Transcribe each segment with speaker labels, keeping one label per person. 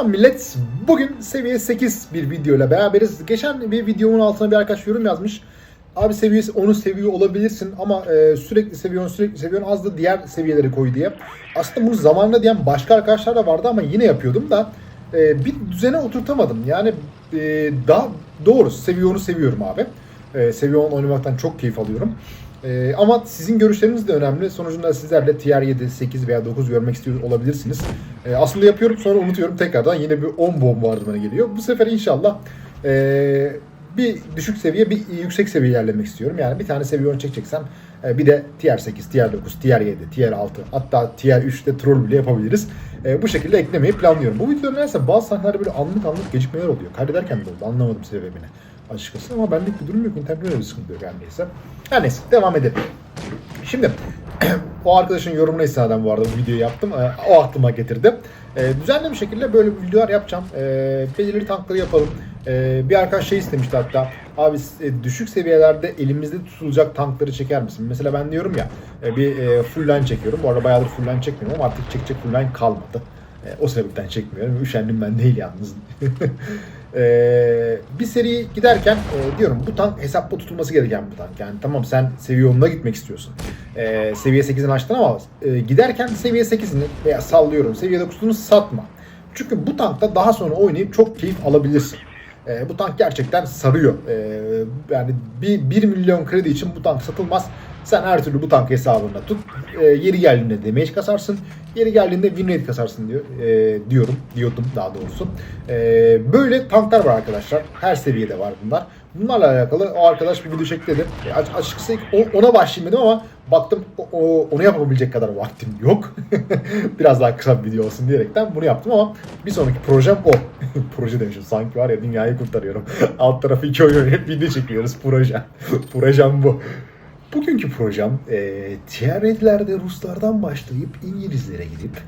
Speaker 1: Selam millet. Bugün seviye 8 bir video ile beraberiz. Geçen bir videomun altına bir arkadaş yorum yazmış. Abi seviyesi onu seviyor olabilirsin ama e, sürekli seviyorsun sürekli seviyorsun az da diğer seviyeleri koy diye. Aslında bunu zamanında diyen başka arkadaşlar da vardı ama yine yapıyordum da e, bir düzene oturtamadım. Yani e, daha doğru seviye onu seviyorum abi. E, seviye 10 oynamaktan çok keyif alıyorum. Ee, ama sizin görüşleriniz de önemli. Sonucunda sizler de tier 7, 8 veya 9 görmek istiyor olabilirsiniz. Ee, aslında yapıyorum sonra unutuyorum tekrardan yine bir 10 bombardımana geliyor. Bu sefer inşallah ee, bir düşük seviye bir yüksek seviye ilerlemek istiyorum. Yani bir tane seviye 10 çekeceksem e, bir de tier 8, tier 9, tier 7, tier 6 hatta tier 3'te troll bile yapabiliriz. E, bu şekilde eklemeyi planlıyorum. Bu videoda nedense bazı sahnelerde böyle anlık anlık gecikmeler oluyor. Kaydederken de oldu anlamadım sebebini açıkçası ama benlik bir durum yok. İnternet öyle bir sıkıntı yok her neyse. Her neyse devam edelim. Şimdi o arkadaşın yorumuna istinaden bu arada bu videoyu yaptım. Ee, o aklıma getirdi. Ee, düzenli bir şekilde böyle videolar yapacağım. Ee, belirli tankları yapalım. Ee, bir arkadaş şey istemişti hatta. Abi e, düşük seviyelerde elimizde tutulacak tankları çeker misin? Mesela ben diyorum ya e, bir e, full line çekiyorum. Bu arada bayağıdır full line çekmiyorum ama artık çekecek full line kalmadı. E, o sebepten çekmiyorum. Üşendim ben değil yalnız. Ee, bir seri giderken e, diyorum bu tank hesapta tutulması gereken bir tank. Yani tamam sen seviye 10'una gitmek istiyorsun. Ee, seviye 8'ini açtın ama e, giderken seviye 8'ini veya sallıyorum seviye 9'unu satma. Çünkü bu tankta daha sonra oynayıp çok keyif alabilirsin. Ee, bu tank gerçekten sarıyor. Ee, yani bir 1 milyon kredi için bu tank satılmaz. Sen her türlü bu tank hesabında tut. E, yeri geldiğinde damage kasarsın. Yeri geldiğinde win rate kasarsın diyor, e, diyorum. Diyordum daha doğrusu. E, böyle tanklar var arkadaşlar. Her seviyede var bunlar. Bunlarla alakalı o arkadaş bir video çekti dedi. E, aç- açıkçası ona başlayayım dedim ama baktım o, o- onu yapabilecek kadar vaktim yok. Biraz daha kısa bir video olsun diyerekten bunu yaptım ama bir sonraki projem o. Proje demişim sanki var ya dünyayı kurtarıyorum. Alt tarafı iki oyun oynayıp video çekiyoruz proje. projem bu. Bugünkü projem e, tier rate'lerde Ruslardan başlayıp İngilizlere gidip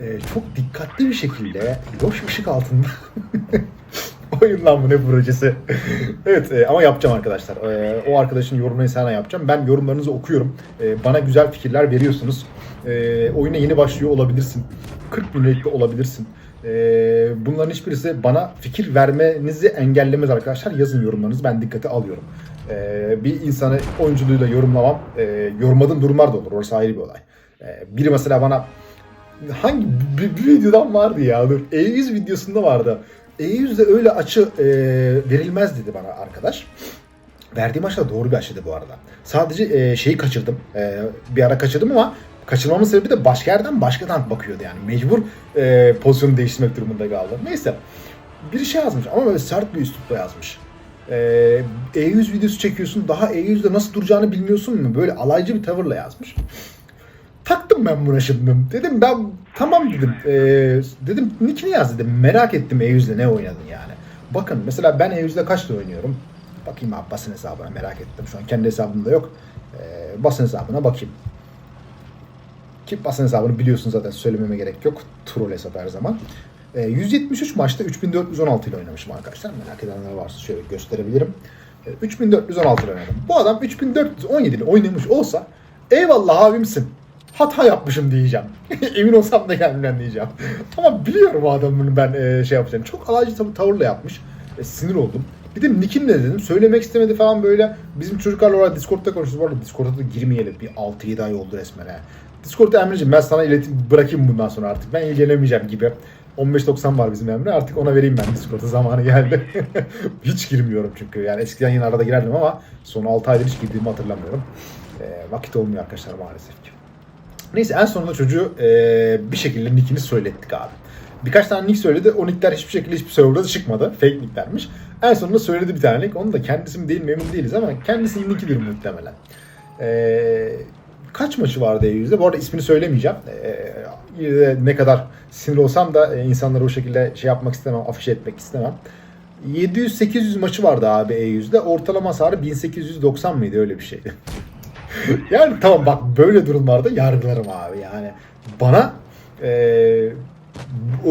Speaker 1: e, çok dikkatli bir şekilde loş ışık altında oyun lan bu ne projesi. evet e, ama yapacağım arkadaşlar. E, o arkadaşın yorumunu sana yapacağım. Ben yorumlarınızı okuyorum. E, bana güzel fikirler veriyorsunuz. E, oyuna yeni başlıyor olabilirsin. 40 bin olabilirsin. E, bunların hiçbirisi bana fikir vermenizi engellemez arkadaşlar. Yazın yorumlarınızı ben dikkate alıyorum. E, bir insanı oyunculuğuyla yorumlamam. E, yorumladığım durumlar da olur. Orası ayrı bir olay. E, biri mesela bana hangi bir, bir videodan vardı ya dur. E100 videosunda vardı. E100'de öyle açı e, verilmez dedi bana arkadaş. Verdiğim aşı da doğru bir aşıydı bu arada. Sadece e, şeyi kaçırdım. E, bir ara kaçırdım ama kaçırmamın sebebi de başka yerden başka tank bakıyordu yani. Mecbur e, pozisyonu değiştirmek durumunda kaldım. Neyse. Bir şey yazmış ama böyle sert bir üslupla yazmış. E, E100 videosu çekiyorsun daha E100'de nasıl duracağını bilmiyorsun mu? Böyle alaycı bir tavırla yazmış. Taktım ben buna şimdi. Dedim ben tamam dedim. Ee, dedim nickini yaz dedim. Merak ettim E100'de ne oynadın yani. Bakın mesela ben E100'de kaçta oynuyorum? Bakayım abi basın hesabına merak ettim. Şu an kendi hesabımda yok. Ee, basın hesabına bakayım. Ki basın hesabını biliyorsun zaten söylememe gerek yok. Troll hesap her zaman. Ee, 173 maçta 3416 ile oynamışım arkadaşlar. Merak edenler varsa şöyle gösterebilirim. Ee, 3416 ile oynadım. Bu adam 3417 ile oynamış olsa eyvallah abimsin. Hata yapmışım diyeceğim. Emin olsam da kendimden diyeceğim. Ama biliyorum adamın ben e, şey yapacağını. Çok alaycı tav- tavırla yapmış. E, sinir oldum. Bir de Nick'in ne dedim. Söylemek istemedi falan böyle. Bizim çocuklarla orada Discord'da konuşuyoruz. Bu arada Discord'da da girmeyelim. Bir 6-7 ay oldu resmen ha. Discord'da Emre'ciğim ben sana iletim bırakayım bundan sonra artık. Ben ilgilenemeyeceğim gibi. 15.90 var bizim Emre. Artık ona vereyim ben Discord'a zamanı geldi. hiç girmiyorum çünkü. Yani eskiden yine arada girerdim ama son 6 aydır hiç girdiğimi hatırlamıyorum. E, vakit olmuyor arkadaşlar maalesef ki. Neyse en sonunda çocuğu e, bir şekilde nickini söylettik abi. Birkaç tane nick söyledi. O nickler hiçbir şekilde hiçbir serverda çıkmadı. Fake nicklermiş. En sonunda söyledi bir tane nick. Onu da kendisi mi değil mi değiliz ama kendisinin nickidir muhtemelen. E, kaç maçı vardı E100'de? Bu arada ismini söylemeyeceğim. E, yine de ne kadar sinir olsam da e, insanları o şekilde şey yapmak istemem, afişe etmek istemem. 700-800 maçı vardı abi E100'de. Ortalama hasarı 1890 mıydı öyle bir şeydi. yani tamam bak böyle durumlarda yargılarım abi yani. Bana e,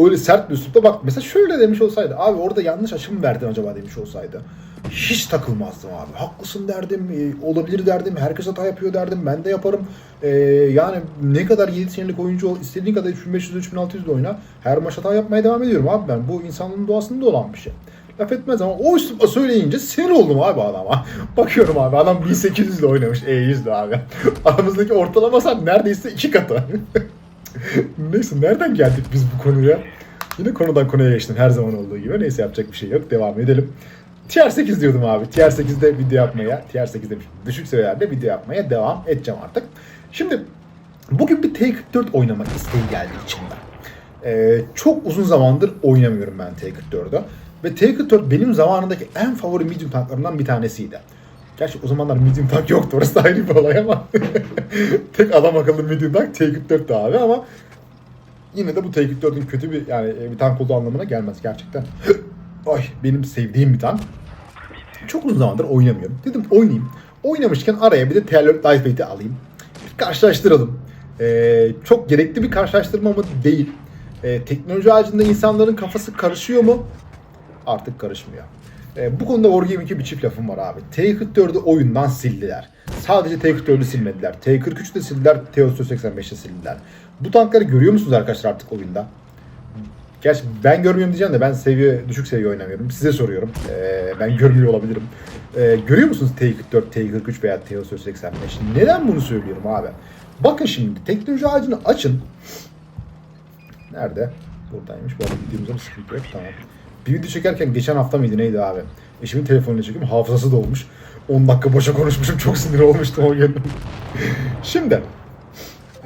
Speaker 1: öyle sert bir üslupta bak mesela şöyle demiş olsaydı abi orada yanlış açım verdin acaba demiş olsaydı hiç takılmazdım abi. Haklısın derdim, e, olabilir derdim, herkes hata yapıyor derdim, ben de yaparım. E, yani ne kadar 7 senelik oyuncu ol, istediğin kadar 3500 3600 de oyna. Her maç hata yapmaya devam ediyorum abi ben. Bu insanlığın doğasında olan bir şey. Laf etmez ama o üslupla söyleyince sinir oldum abi adama. Bakıyorum abi adam 1800 ile oynamış E100 de abi. Aramızdaki ortalama saat neredeyse iki katı. Neyse nereden geldik biz bu konuya? Yine konudan konuya geçtim her zaman olduğu gibi. Neyse yapacak bir şey yok. Devam edelim. Tier 8 diyordum abi. Tier 8'de video yapmaya, Tier 8 demişim. Düşük seviyelerde video yapmaya devam edeceğim artık. Şimdi bugün bir T44 oynamak isteği geldi içimden. Ee, çok uzun zamandır oynamıyorum ben T44'ü. Ve T44 benim zamanındaki en favori medium tanklarından bir tanesiydi. Gerçi o zamanlar medium tank yoktu. Orası ayrı bir olay ama. Tek adam akıllı medium tank T44'tü abi ama yine de bu T44'ün kötü bir yani e, bir tank olduğu anlamına gelmez gerçekten. Ay benim sevdiğim bir tank. Çok uzun zamandır oynamıyorum. Dedim oynayayım. Oynamışken araya bir de Terror Lightweight'i alayım. Bir karşılaştıralım. Ee, çok gerekli bir karşılaştırma mı? Değil. Ee, teknoloji ağacında insanların kafası karışıyor mu? Artık karışmıyor. Ee, bu konuda Wargaming'e bir çift lafım var abi. T44'ü oyundan sildiler. Sadece T44'ü silmediler. T43'ü de sildiler. T-85'i sildiler. Bu tankları görüyor musunuz arkadaşlar artık oyunda? Gerçi ben görmüyorum diyeceğim de ben seviye düşük seviye oynamıyorum. Size soruyorum. Ee, ben görmüyor olabilirim. Ee, görüyor musunuz T44, T43 veya T-85? Neden bunu söylüyorum abi? Bakın şimdi teknoloji ağacını açın. Nerede? Buradaymış. Bu arada videomuzda bir sıkıntı yok. Tamam. Bir video çekerken geçen hafta mıydı neydi abi? Eşimin telefonuyla çekiyorum. Hafızası dolmuş. 10 dakika boşa konuşmuşum. Çok sinir olmuştum o gün. şimdi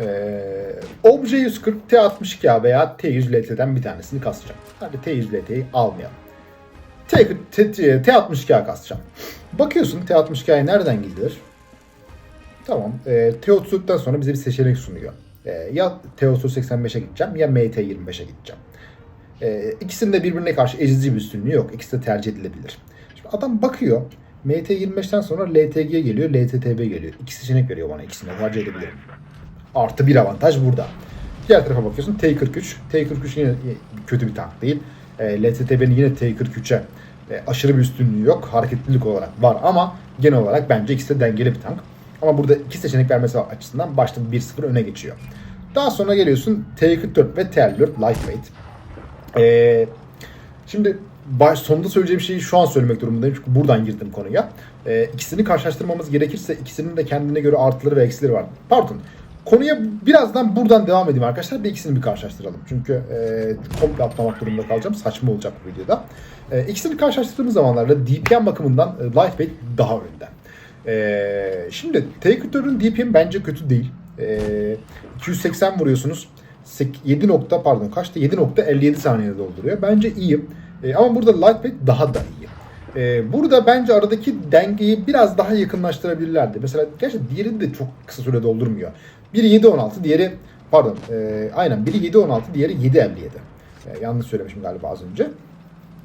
Speaker 1: ee, Obje 140 T62A veya T100 LT'den bir tanesini kasacağım. Hadi T100 LT'yi almayalım. T, T, T, T62A kasacağım. Bakıyorsun T62A'ya nereden gidilir? Tamam. E, T34'ten sonra bize bir seçenek sunuyor. E, ya T3085'e gideceğim ya MT25'e gideceğim. E, ikisinin birbirine karşı ezici bir üstünlüğü yok. İkisi de tercih edilebilir. Şimdi adam bakıyor. MT25'ten sonra LTG geliyor, LTTB geliyor. İki seçenek veriyor bana. İkisini tercih edebilirim. Artı bir avantaj burada. Diğer tarafa bakıyorsun T43. T43 yine kötü bir tank değil. E, LTTB'nin yine T43'e e, aşırı bir üstünlüğü yok. Hareketlilik olarak var ama genel olarak bence ikisi de dengeli bir tank. Ama burada iki seçenek vermesi açısından başta 1-0 öne geçiyor. Daha sonra geliyorsun T44 ve T54 Lightweight. E, şimdi baş, sonunda söyleyeceğim şeyi şu an söylemek durumundayım çünkü buradan girdim konuya. E, ikisini karşılaştırmamız gerekirse ikisinin de kendine göre artıları ve eksileri var. Pardon. Konuya birazdan buradan devam edeyim arkadaşlar. Bir ikisini bir karşılaştıralım. Çünkü e, komple atlamak durumunda kalacağım. Saçma olacak bu videoda. E, ikisini karşılaştırdığımız zamanlarda DPM bakımından e, Lightweight daha önde. E, şimdi T44'ün DPM bence kötü değil. E, 280 vuruyorsunuz. 7 nokta pardon kaçtı? 7.57 saniyede dolduruyor. Bence iyi. E, ama burada Lightweight daha da iyi. Ee, burada bence aradaki dengeyi biraz daha yakınlaştırabilirlerdi. Mesela gerçi diğeri de çok kısa süre doldurmuyor. Biri 7.16, diğeri pardon e, aynen biri 7.16, diğeri 7.57. E, yanlış söylemişim galiba az önce.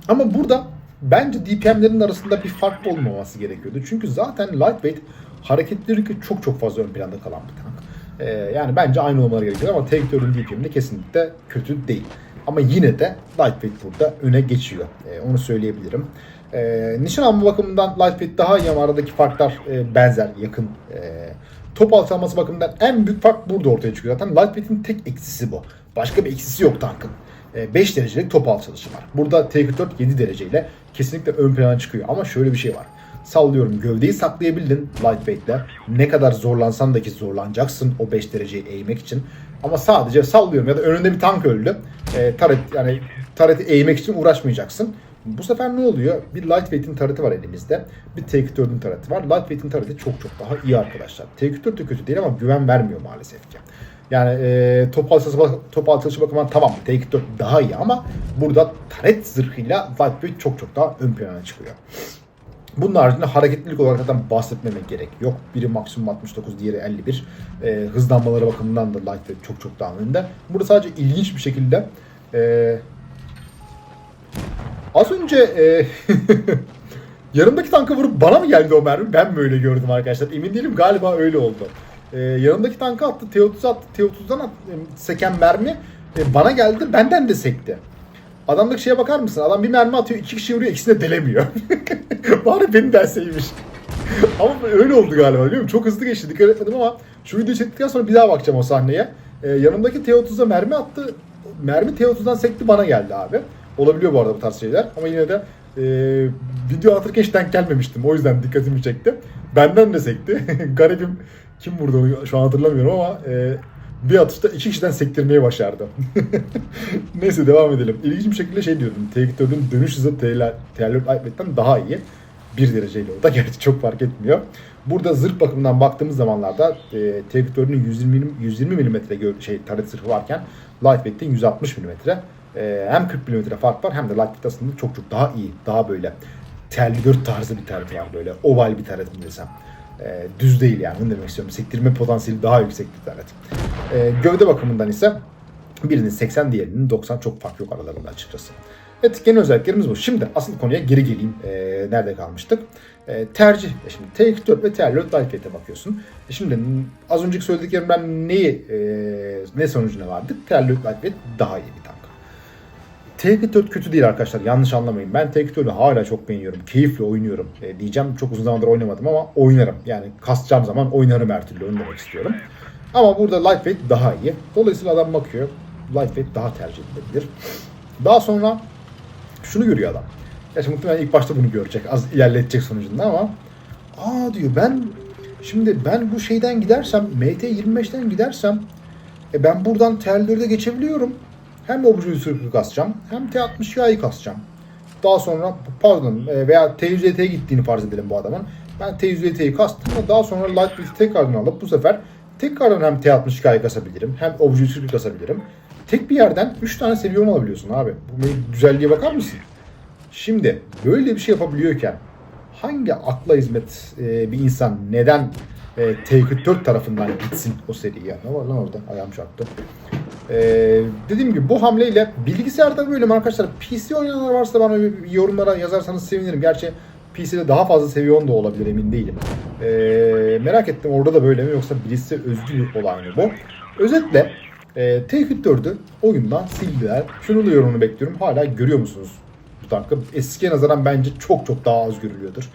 Speaker 1: Ama burada bence DPM'lerin arasında bir fark olmaması gerekiyordu. Çünkü zaten lightweight hareketleri çok çok fazla ön planda kalan bir tank. E, yani bence aynı olmaları gerekiyor ama Take-Two'nun DPM'i de kesinlikle kötü değil. Ama yine de lightweight burada öne geçiyor. E, onu söyleyebilirim. E, nişan alma bakımından lightweight daha iyi ama aradaki farklar e, benzer, yakın. E, top alçalması bakımından en büyük fark burada ortaya çıkıyor. Zaten lightweight'in tek eksisi bu. Başka bir eksisi yok tankın. 5 derecelik top alçalışı var. Burada T44 7 dereceyle kesinlikle ön plana çıkıyor. Ama şöyle bir şey var. Sallıyorum gövdeyi saklayabildin lightweight'le. Ne kadar zorlansan da ki zorlanacaksın o 5 dereceyi eğmek için. Ama sadece sallıyorum ya da önünde bir tank öldü. E, taret yani tareti eğmek için uğraşmayacaksın. Bu sefer ne oluyor? Bir Lightweight'in tareti var elimizde. Bir Take-4'ün tareti var. Lightweight'in tareti çok çok daha iyi arkadaşlar. Take-4 de kötü değil ama güven vermiyor maalesef ki. Yani e, top alçalışı, top alçalışı bakımından tamam Take-4 daha iyi ama burada taret zırhıyla Lightweight çok çok daha ön plana çıkıyor. Bunun haricinde hareketlilik olarak zaten bahsetmemek gerek yok. Biri maksimum 69, diğeri 51. E, hızlanmaları bakımından da Lightweight çok çok daha önde. Burada sadece ilginç bir şekilde e, Az önce e, yanımdaki tanka vurup bana mı geldi o mermi? Ben mi öyle gördüm arkadaşlar? Emin değilim galiba öyle oldu. E, yanımdaki tanka attı, T30 attı, T30'dan attı, seken mermi E, bana geldi benden de sekti. Adamdaki şeye bakar mısın? Adam bir mermi atıyor iki kişi vuruyor ikisini de delemiyor. Bari beni delseymiş. ama öyle oldu galiba biliyor musun? Çok hızlı geçti dikkat etmedim ama şu videoyu çektikten sonra bir daha bakacağım o sahneye. Ee, yanımdaki T30'a mermi attı. Mermi T30'dan sekti bana geldi abi. Olabiliyor bu arada bu tarz şeyler ama yine de e, video atırken hiç denk gelmemiştim. O yüzden dikkatimi çekti. Benden de sekti. Garibim kim vurdu onu şu an hatırlamıyorum ama e, bir atışta iki kişiden sektirmeyi başardı. Neyse devam edelim. İlginç bir şekilde şey diyordum. T4'ün dönüş hızı T4 iPad'den daha iyi. Bir dereceyle o da gerçi çok fark etmiyor. Burada zırh bakımından baktığımız zamanlarda e, T4'ün 120 120 mm şey taret zırhı varken Lightweight'in 160 mm. E, hem 40 mm fark var hem de Lightweight aslında çok çok daha iyi. Daha böyle T54 tarzı bir taret var böyle. Oval bir taret mi desem. E, düz değil yani onu demek istiyorum. Sektirme potansiyeli daha yüksek bir taret. E, gövde bakımından ise birinin 80 diğerinin 90 çok fark yok aralarında açıkçası. Evet genel özelliklerimiz bu. Şimdi asıl konuya geri geleyim. E, nerede kalmıştık? E, tercih. E, şimdi TX4 ve TR4 Lightweight'e bakıyorsun. E, şimdi az önceki söylediklerimden neyi, e, ne sonucuna vardık? TR4 Lightweight daha iyi bir tank. TK4 kötü değil arkadaşlar yanlış anlamayın. Ben TK4'ü hala çok beğeniyorum. Keyifle oynuyorum. E, diyeceğim çok uzun zamandır oynamadım ama oynarım. Yani kasacağım zaman oynarım her türlü onu demek istiyorum. Ama burada lightweight daha iyi. Dolayısıyla adam bakıyor. Lightweight daha tercih edilebilir. Daha sonra şunu görüyor adam. Gerçi muhtemelen ilk başta bunu görecek. Az ilerletecek sonucunda ama aa diyor ben şimdi ben bu şeyden gidersem MT25'ten gidersem e ben buradan T54'e geçebiliyorum. Hem sürükü kasacağım hem T60K'yı kasacağım. Daha sonra pardon e, veya T100'e gittiğini farz edelim bu adamın. Ben T100'e kastım ve daha sonra Lightweight'i tekrardan alıp bu sefer tekrardan hem T60K'yı kasabilirim hem obje sürükü kasabilirim. Tek bir yerden 3 tane seviye alabiliyorsun abi. Bu güzelliğe bakar mısın? Şimdi böyle bir şey yapabiliyorken hangi akla hizmet e, bir insan neden e, T44 tarafından gitsin o seriye? Ne var lan orada? Ayağım çarptı. E, dediğim gibi bu hamleyle bilgisayarda böyle mi arkadaşlar? PC oynayanlar varsa bana yorumlara yazarsanız sevinirim. Gerçi PC'de daha fazla seviye 10 da olabilir emin değilim. E, merak ettim orada da böyle mi yoksa birisi özgü olan mı bu? Özetle e, T44'ü oyundan sildiler. Şunu da yorumunu bekliyorum. Hala görüyor musunuz bu tankı? Eskiye nazaran bence çok çok daha az görülüyordur.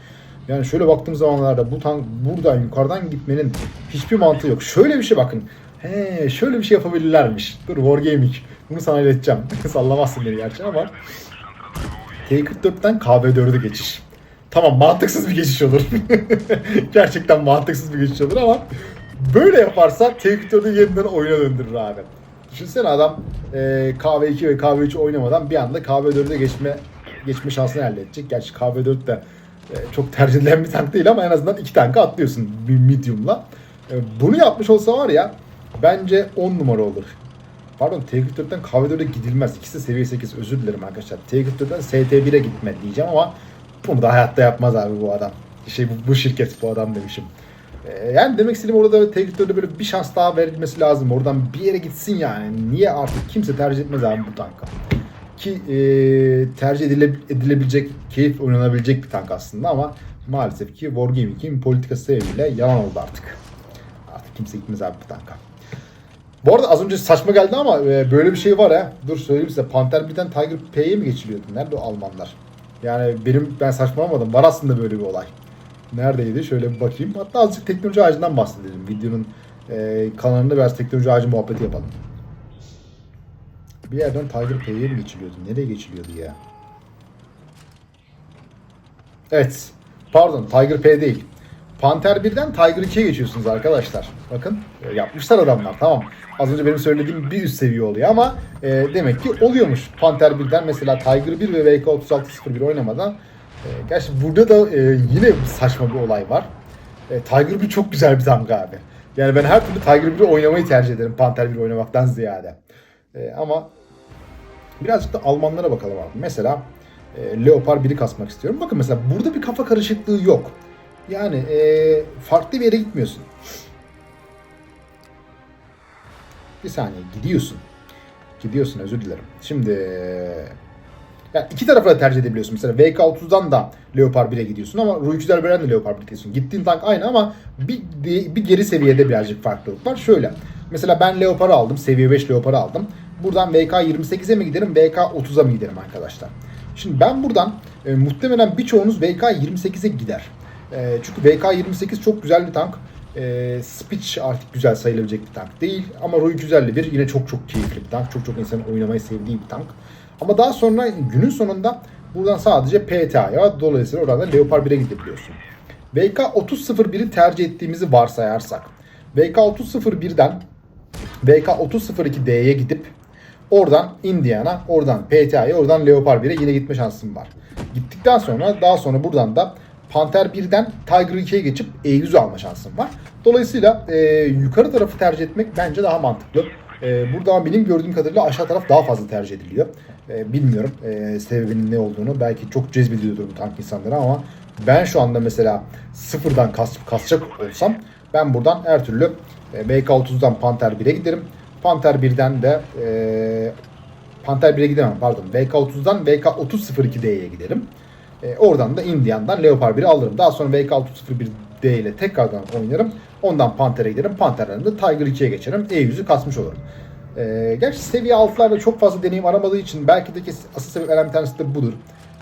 Speaker 1: Yani şöyle baktığım zamanlarda bu tank buradan yukarıdan gitmenin hiçbir mantığı yok. Şöyle bir şey bakın. He, şöyle bir şey yapabilirlermiş. Dur Wargaming. Bunu sana ileteceğim. Sallamazsın beni gerçi ama. T44'ten KB4'e geçiş. Tamam mantıksız bir geçiş olur. Gerçekten mantıksız bir geçiş olur ama böyle yaparsa T44'ü yeniden oyuna döndürür abi. Düşünsene adam e, KV2 ve KV3 oynamadan bir anda KV4'e geçme geçme şansını elde edecek. Gerçi KV4 de çok tercih edilen bir tank değil ama en azından iki tankı atlıyorsun bir medium'la. E, bunu yapmış olsa var ya bence 10 numara olur. Pardon T44'ten KV4'e gidilmez. İkisi seviye 8 özür dilerim arkadaşlar. T44'ten ST1'e gitme diyeceğim ama bunu da hayatta yapmaz abi bu adam. Şey bu, bu şirket bu adam demişim. Ee, yani demek istediğim orada T44'e böyle bir şans daha verilmesi lazım. Oradan bir yere gitsin yani. Niye artık kimse tercih etmez abi bu tankı. Ki e, tercih edile, edilebilecek, keyif oynanabilecek bir tank aslında ama maalesef ki Wargaming'in politikası sebebiyle yalan oldu artık. Artık kimse gitmez abi bu tanka. Bu arada az önce saçma geldi ama e, böyle bir şey var ha. Dur söyleyeyim size. Panther birden Tiger P'ye mi geçiliyordu? Nerede o Almanlar? Yani benim ben saçmalamadım. Var aslında böyle bir olay. Neredeydi? Şöyle bir bakayım. Hatta azıcık teknoloji ağacından bahsedelim. Videonun e, kanalında biraz teknoloji ağacı muhabbeti yapalım. Bir yerden Tiger P'ye mi geçiliyordu? Nereye geçiliyordu ya? Evet. Pardon Tiger P değil. Panther 1'den Tiger 2'ye geçiyorsunuz arkadaşlar. Bakın e, yapmışlar adamlar tamam. Az önce benim söylediğim bir üst seviye oluyor ama e, demek ki oluyormuş. Panther 1'den mesela Tiger 1 ve VK3601 oynamadan e, gerçi burada da e, yine saçma bir olay var. E, Tiger 1 çok güzel bir tank abi. Yani ben her türlü Tiger 1'i oynamayı tercih ederim Panther 1 oynamaktan ziyade. E, ama birazcık da Almanlara bakalım abi. Mesela e, Leopard 1'i kasmak istiyorum. Bakın mesela burada bir kafa karışıklığı yok. Yani e, farklı bir yere gitmiyorsun. Bir saniye gidiyorsun. Gidiyorsun özür dilerim. Şimdi yani iki tarafı da tercih edebiliyorsun. Mesela VK30'dan da Leopard 1'e gidiyorsun ama Ruy Beren de Leopard 1'e gidiyorsun. Gittiğin tank aynı ama bir, bir geri seviyede birazcık farklılık var. Şöyle. Mesela ben Leopard'ı aldım. Seviye 5 Leopard'ı aldım. Buradan VK 28'e mi giderim, VK 30'a mı giderim arkadaşlar? Şimdi ben buradan e, muhtemelen birçoğunuz VK 28'e gider. E, çünkü VK 28 çok güzel bir tank. E, Speech artık güzel sayılabilecek bir tank değil. Ama Roy 251 yine çok çok keyifli bir tank. Çok çok insanın oynamayı sevdiği bir tank. Ama daha sonra günün sonunda buradan sadece PTA'ya. Dolayısıyla oradan da Leopard 1'e gidebiliyorsun. VK 3001'i tercih ettiğimizi varsayarsak. VK 3001'den VK 3002D'ye gidip oradan Indiana, oradan PTA'ya, oradan Leopard 1'e yine gitme şansım var. Gittikten sonra daha sonra buradan da Panther 1'den Tiger 2'ye geçip E100'ü alma şansım var. Dolayısıyla e, yukarı tarafı tercih etmek bence daha mantıklı. E, burada benim gördüğüm kadarıyla aşağı taraf daha fazla tercih ediliyor. E, bilmiyorum e, sebebinin ne olduğunu. Belki çok cezbediyordur bu tank insanları ama ben şu anda mesela sıfırdan kas, kasacak olsam ben buradan her türlü e, VK30'dan Panther 1'e giderim. Panther 1'den de e, Panther 1'e gidemem pardon. VK30'dan VK3002D'ye giderim. E, oradan da Indian'dan Leopard 1'i alırım. Daha sonra VK601D ile tekrardan oynarım. Ondan Panther'e giderim. Panther'den de Tiger 2'ye geçerim. E100'ü kasmış olurum. E, gerçi seviye 6'larda çok fazla deneyim aramadığı için belki de asıl sebeplerden bir tanesi de budur.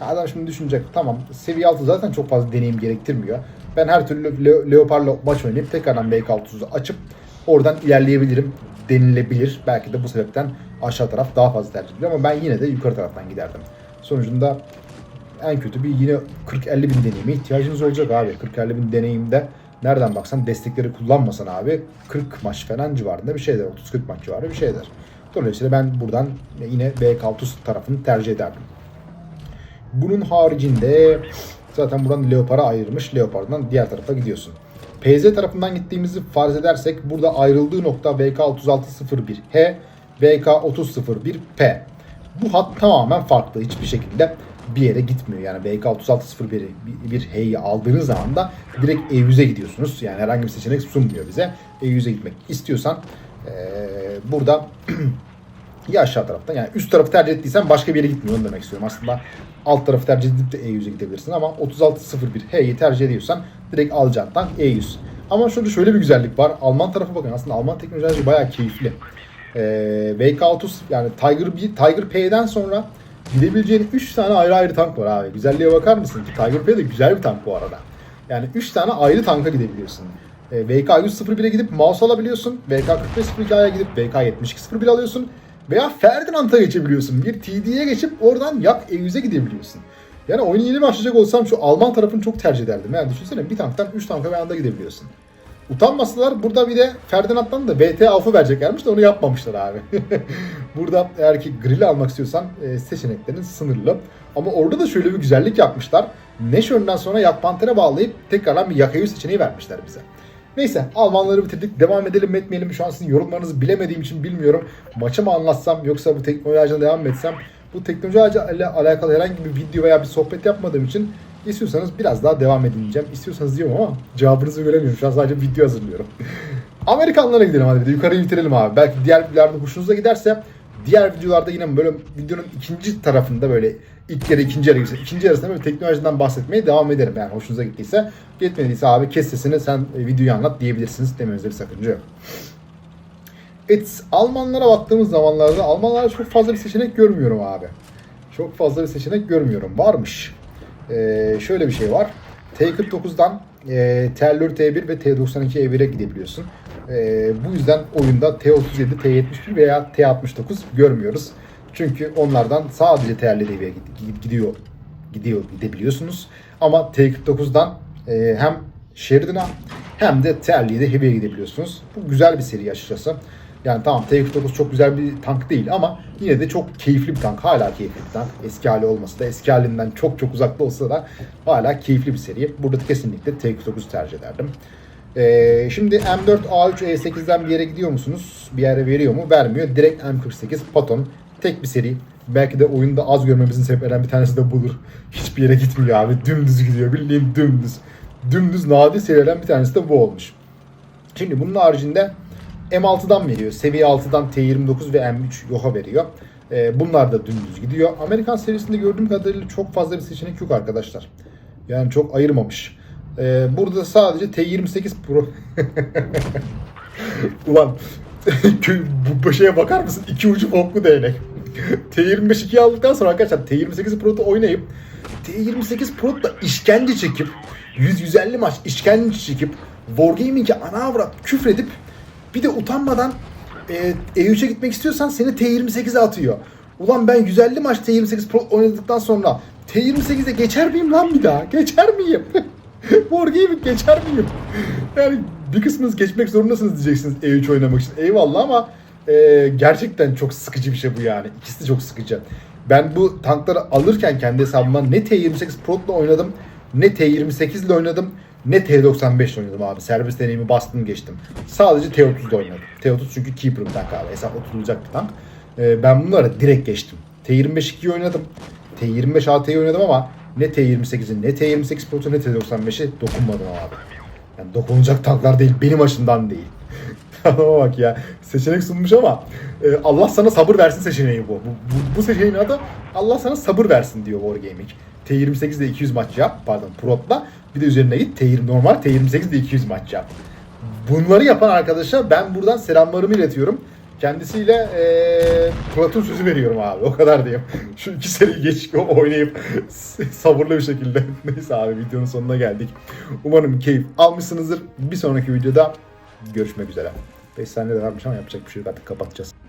Speaker 1: Adam şimdi düşünecek tamam seviye 6 zaten çok fazla deneyim gerektirmiyor. Ben her türlü Le- Leopard'la maç oynayıp tekrardan VK30'u açıp oradan ilerleyebilirim denilebilir. Belki de bu sebepten aşağı taraf daha fazla tercih ediliyor ama ben yine de yukarı taraftan giderdim. Sonucunda en kötü bir yine 40-50 bin deneyime ihtiyacınız olacak abi. 40-50 bin deneyimde nereden baksan destekleri kullanmasan abi 40 maç falan civarında bir şeyler. 30-40 maç civarı bir şeyler. Dolayısıyla ben buradan yine BK30 tarafını tercih ederdim. Bunun haricinde zaten buradan Leopard'a ayırmış. Leopard'dan diğer tarafa gidiyorsun. PZ tarafından gittiğimizi farz edersek burada ayrıldığı nokta VK3601H, VK3001P. Bu hat tamamen farklı. Hiçbir şekilde bir yere gitmiyor. Yani VK3601'i bir H'yi aldığınız zaman da direkt E100'e gidiyorsunuz. Yani herhangi bir seçenek sunmuyor bize. E100'e gitmek istiyorsan eee, burada ya aşağı taraftan yani üst tarafı tercih ettiysen başka bir yere gitmiyor onu demek istiyorum. Aslında alt tarafı tercih edip de E100'e gidebilirsin ama 3601 H'yi tercih ediyorsan direkt alacağından E100. Ama şurada şöyle bir güzellik var. Alman tarafı bakın aslında Alman teknoloji bayağı keyifli. Ee, VK30 yani Tiger B, Tiger P'den sonra gidebileceğin 3 tane ayrı ayrı tank var abi. Güzelliğe bakar mısın ki Tiger P de güzel bir tank bu arada. Yani 3 tane ayrı tanka gidebiliyorsun. Ee, VK101'e gidip mouse alabiliyorsun. VK4502'ya gidip VK7201 alıyorsun. Veya Ferdinand'a geçebiliyorsun. Bir TD'ye geçip oradan yak E100'e gidebiliyorsun. Yani oyunu yeni başlayacak olsam şu Alman tarafını çok tercih ederdim. Yani düşünsene bir tanktan 3 tanka bir anda gidebiliyorsun. Utanmasalar burada bir de Ferdinand'dan da BT alfı vereceklermiş de onu yapmamışlar abi. burada eğer ki grill almak istiyorsan e, seçeneklerin sınırlı. Ama orada da şöyle bir güzellik yapmışlar. Neşön'den sonra Yak Panter'e bağlayıp tekrardan bir Yakayü seçeneği vermişler bize. Neyse Almanları bitirdik. Devam edelim mi etmeyelim? Şu an sizin yorumlarınızı bilemediğim için bilmiyorum. Maçı mı anlatsam yoksa bu teknoloji ağacına devam mı etsem? Bu teknoloji ağacı ile alakalı herhangi bir video veya bir sohbet yapmadığım için istiyorsanız biraz daha devam edin diyeceğim. İstiyorsanız diyorum ama cevabınızı göremiyorum. Şu an sadece video hazırlıyorum. Amerikanlara gidelim hadi de yukarıyı bitirelim abi. Belki diğer videolarda hoşunuza giderse diğer videolarda yine böyle videonun ikinci tarafında böyle ilk yarı ikinci yarı ise ikinci yarısında böyle teknolojiden bahsetmeye devam ederim. Yani hoşunuza gittiyse gitmediyse abi kes sesini sen e, videoyu anlat diyebilirsiniz demenizde bir sakınca yok. Evet Almanlara baktığımız zamanlarda Almanlara çok fazla bir seçenek görmüyorum abi. Çok fazla bir seçenek görmüyorum. Varmış. Ee, şöyle bir şey var. T49'dan e, T54 T1 ve T92 E1'e gidebiliyorsun. Ee, bu yüzden oyunda T37, T71 veya T69 görmüyoruz. Çünkü onlardan sadece T50 T'ye gidiyor gidiyor gidebiliyorsunuz. Ama T49'dan e, hem Sheridan'a hem de T50'ye Heavy'ye gidebiliyorsunuz. Bu güzel bir seri açıkçası. Yani tamam T49 çok güzel bir tank değil ama yine de çok keyifli bir tank. Hala keyifli bir tank. Eski hali olması da eski halinden çok çok uzakta olsa da hala keyifli bir seri. Burada kesinlikle T49 tercih ederdim. Ee, şimdi M4 A3 E8'den bir yere gidiyor musunuz? Bir yere veriyor mu? Vermiyor. Direkt M48 Patton. Tek bir seri. Belki de oyunda az görmemizin sebeplerinden bir tanesi de budur. Hiçbir yere gitmiyor abi. Dümdüz gidiyor. Bildiğin dümdüz. Dümdüz nadir serilerden bir tanesi de bu olmuş. Şimdi bunun haricinde M6'dan veriyor. Seviye 6'dan T29 ve M3 Yoha veriyor. Ee, bunlar da dümdüz gidiyor. Amerikan serisinde gördüğüm kadarıyla çok fazla bir seçenek yok arkadaşlar. Yani çok ayırmamış. Ee, burada sadece T28 Pro Ulan bu şeye bakar mısın? İki ucu boklu değnek. T25 2'yi aldıktan sonra arkadaşlar T28 Pro'da oynayıp T28 Pro'da işkence çekip 100-150 maç işkence çekip Wargaming'e ana avrat küfredip bir de utanmadan e, E3'e gitmek istiyorsan seni T28'e atıyor. Ulan ben 150 maç T28 Pro oynadıktan sonra T28'e geçer miyim lan bir daha? Geçer miyim? Wargaming geçer miyim? Yani bir kısmınız geçmek zorundasınız diyeceksiniz E3 oynamak için. Eyvallah ama e, gerçekten çok sıkıcı bir şey bu yani. İkisi de çok sıkıcı. Ben bu tankları alırken kendi hesabımdan ne T28 Pro'la oynadım, ne T28 ile oynadım, ne T95 ile oynadım abi. Servis deneyimi bastım geçtim. Sadece T30 ile oynadım. T30 çünkü keeper bir tank abi. Hesap oturulacak bir tank. E, ben bunları direkt geçtim. T25 2'yi oynadım. T25 AT'yi oynadım ama ne T28'in ne T28 Pro'su ne T95'e dokunmadım abi. Yani dokunulacak tanklar değil. Benim açımdan değil. Adama bak ya. Seçenek sunmuş ama e, Allah sana sabır versin seçeneği bu. Bu, bu, bu seçeneğin adı Allah sana sabır versin diyor Wargaming. T28'de 200 maç yap. Pardon Prot'la. Bir de üzerine git. T20 normal T28'de 200 maç yap. Bunları yapan arkadaşa ben buradan selamlarımı iletiyorum. Kendisiyle e, Platon sözü veriyorum abi. O kadar diyeyim. Şu iki seriyi geç oynayıp sabırlı bir şekilde. Neyse abi videonun sonuna geldik. Umarım keyif almışsınızdır. Bir sonraki videoda görüşmek üzere. 5 saniye de varmış ama yapacak bir şey yok artık kapatacağız.